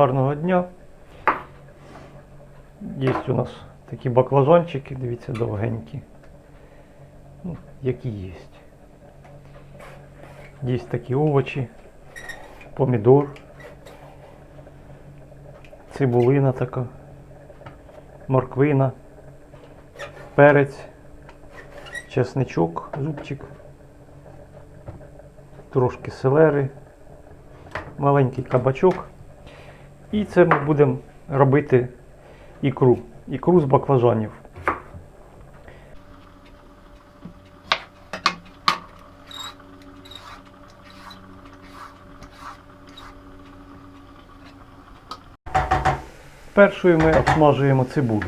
Гарного дня. Є у нас такі баклажанчики, дивіться, довгенькі. Ну, які є. Є такі овочі, помідор, цибулина така, морквина, перець, чесничок, зубчик, трошки селери, маленький кабачок. І це ми будемо робити ікру. Ікру з баклажанів. Першою ми обсмажуємо цибулю.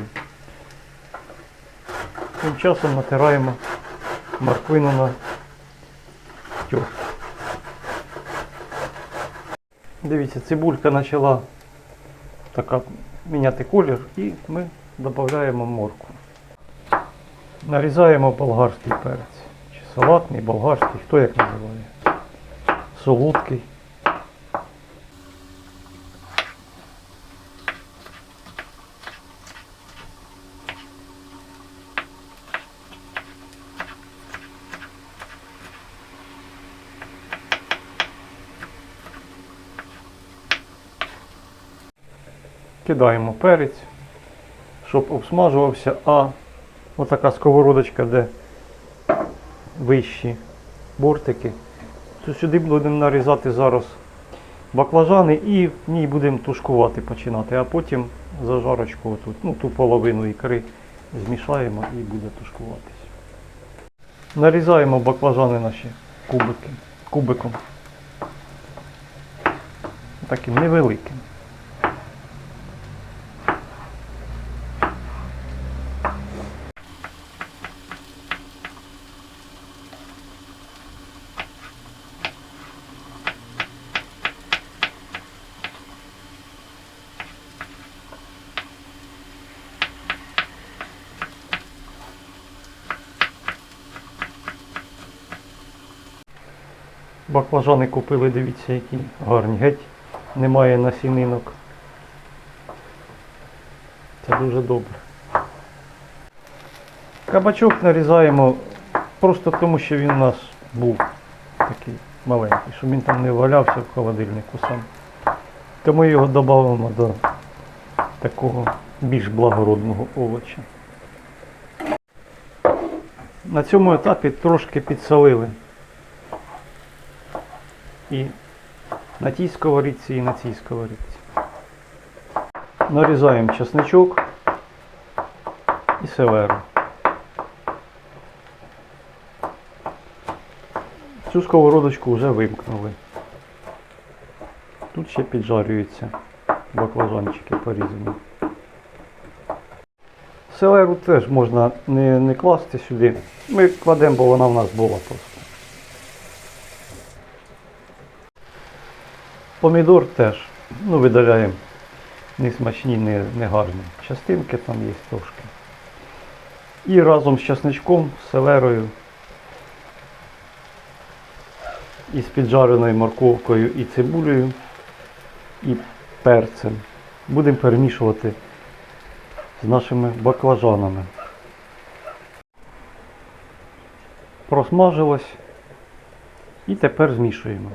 Тим часом натираємо морквину на тьох. Дивіться, цибулька почала така міняти колір і ми додаємо морку. Нарізаємо болгарський перець. Чи салатний, болгарський, хто як називає. Солодкий. Кидаємо перець, щоб обсмажувався, а отака сковородочка, де вищі бортики, сюди будемо нарізати зараз баклажани і в ній будемо тушкувати починати, а потім зажарочку отут, ну ту половину ікри змішаємо і буде тушкуватись. Нарізаємо баклажани наші кубики, кубиком. Таким невеликим. Баклажани купили, дивіться, які гарні. Геть немає насінинок. Це дуже добре. Кабачок нарізаємо просто тому, що він у нас був такий маленький, щоб він там не валявся в холодильнику сам. Тому його додамо до такого більш благородного овоча. На цьому етапі трошки підсолили. І на тій сковорідці, і на цій сковорідці. Нарізаємо чесничок і селеру. Цю сковородочку вже вимкнули. Тут ще піджарюються баклажанчики порізані. Селеру теж можна не, не класти сюди. Ми кладемо, бо вона в нас була просто. Помідор теж, ну, видаляємо несмачні, не, не гарні частинки, там є трошки. І разом з часничком, селерою і з піджареною морковкою і цибулею і перцем будемо перемішувати з нашими баклажанами. Просмажилось і тепер змішуємо.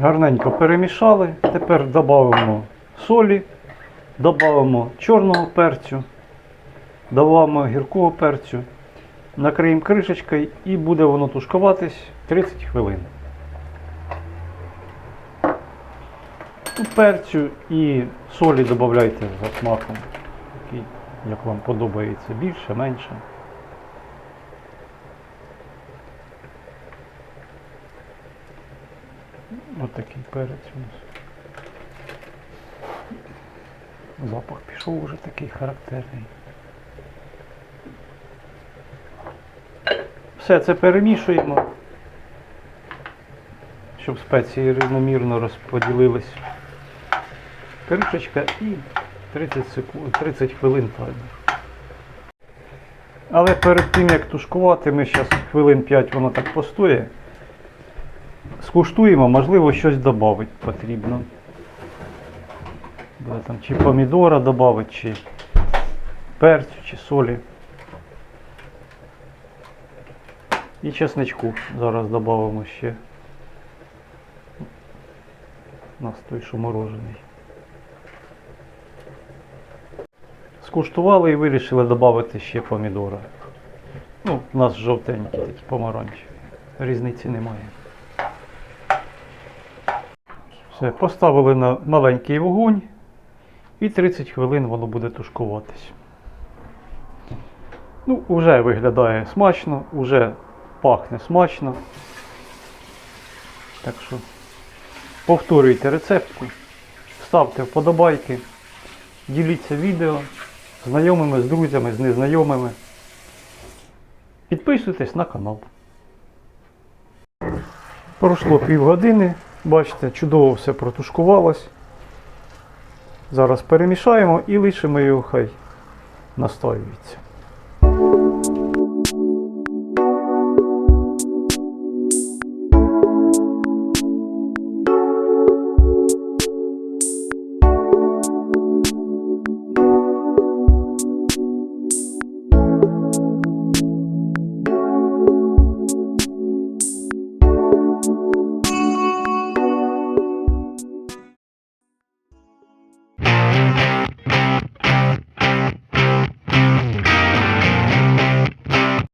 Гарненько перемішали. Тепер додамо солі, додамо чорного перцю, додамо гіркого перцю, накриємо кришечкою і буде воно тушкуватись 30 хвилин. Перцю і солі додавайте за смаком, як вам подобається, більше, менше. Ось такий перець у нас. Запах пішов уже такий характерний. Все це перемішуємо, щоб спеції рівномірно розподілились. Кришечка і 30, секунд, 30 хвилин таймер. Але перед тим як тушкувати, ми зараз хвилин 5 воно так постоє. Скуштуємо, можливо, щось додати потрібно. Буде там чи помідора додати, чи перцю, чи солі. І чесничку зараз додамо ще. У нас той, що морожений. Скуштували і вирішили додати ще помідора. Ну, у нас жовтенькі такі помаранчеві. Різниці немає. Все, поставили на маленький вогонь і 30 хвилин воно буде тушкуватись. Ну, вже виглядає смачно, вже пахне смачно. Так що повторюйте рецептку, ставте вподобайки, діліться відео знайомими, з друзями, з незнайомими. Підписуйтесь на канал. Пройшло півгодини. Бачите, чудово все протушкувалось. Зараз перемішаємо і лишимо його хай настоюється.